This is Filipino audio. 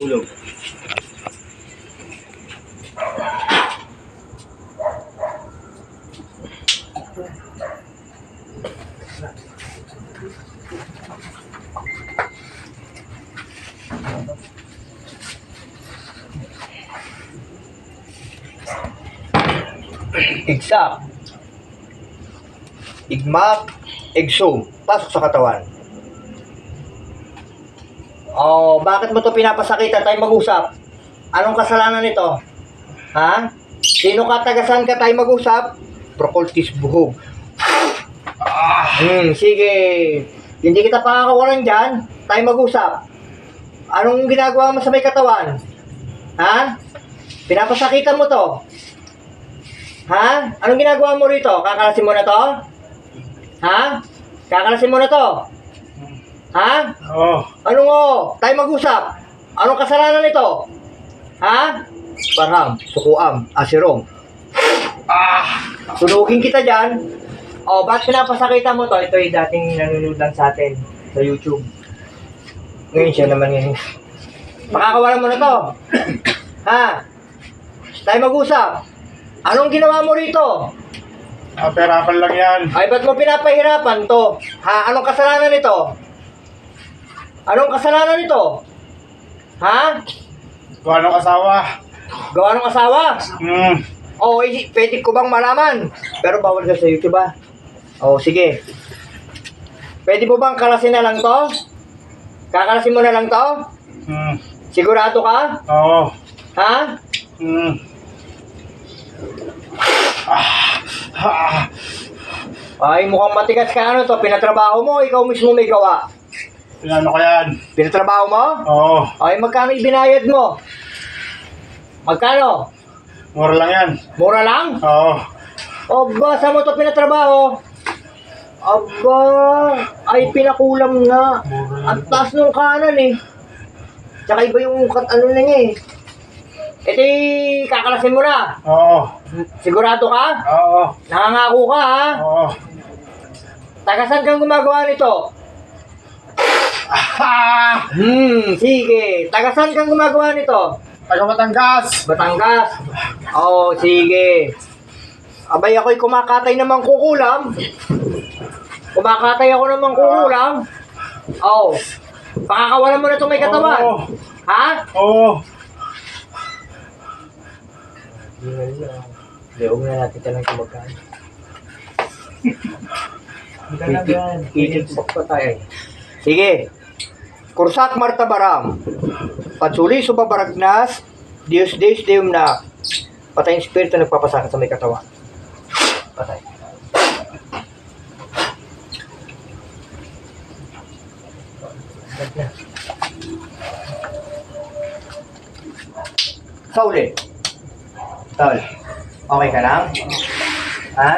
Tulog. Igsak. Igmak. Exo. Pasok sa katawan. Oh, bakit mo to pinapasakitan tayo mag-usap? Anong kasalanan nito? Ha? Sino ka tagasan ka tayo mag-usap? Procultis buhog. Hmm, sige. Hindi kita pakakawalan dyan. Tayo mag-usap. Anong ginagawa mo sa may katawan? Ha? Pinapasakitan mo to. Ha? Anong ginagawa mo rito? Kakalasin mo na to? Ha? Kakalasin mo na to? Ha? Oo. Anong o? Tayo mag-usap. Anong kasalanan nito? Ha? Parang, sukuam, asirong. Ah! Sunugin kita dyan. O, ba't pinapasakitan mo to? Ito yung dating nanonood lang sa atin sa YouTube. Ngayon siya naman ngayon. Pakakawalan mo na to. ha? Tayo mag-usap. Anong ginawa mo rito? Ah, perapan lang yan. Ay, ba't mo pinapahirapan to? Ha? Anong kasalanan nito? Anong kasalanan nito? Ha? Kung anong asawa. Gawa ng asawa? Hmm. Oo, eh, pwede ko bang malaman? Pero bawal ka sa YouTube ba? Oo, sige. Pwede mo bang kalasin na lang to? Kakalasin mo na lang to? Hmm. Sigurado ka? Oo. Ha? Hmm. Ah. Ah. Ay, mukhang matigas ka ano to. Pinatrabaho mo, ikaw mismo may gawa. Pinano ko yan? Pinatrabaho mo? Oo. Ay, magkano ibinayad mo? Magkano? Mura lang yan. Mura lang? Oo. Aba, saan mo to pinatrabaho? Aba, ay pinakulam nga. Ang taas nung kanan eh. Tsaka iba yung kat ano na niya eh. Ito kakalasin mo na. Oo. Sigurado ka? Oo. Nangangako ka ha? Oo. Tagasan kang gumagawa nito? Ah! Hmm, sige. Tagasan kang gumagawa nito? Taga Batangas. Batangas. Oo, sige. Abay ako'y kumakatay namang kukulam. Kumakatay ako namang kukulam. Oo. Pakakawalan mo na itong may katawan. Oo. Ha? Oo. Huwag na natin tanong kung magkano. Kikik pa tayo. Sige. Kursak Martabaram. Patsuli subabaragnas. Dios Deus Deum na. Patay yung spirito nagpapasakit sa may katawan. Patay. Sa uli. Tol. Okay ka lang? Ha?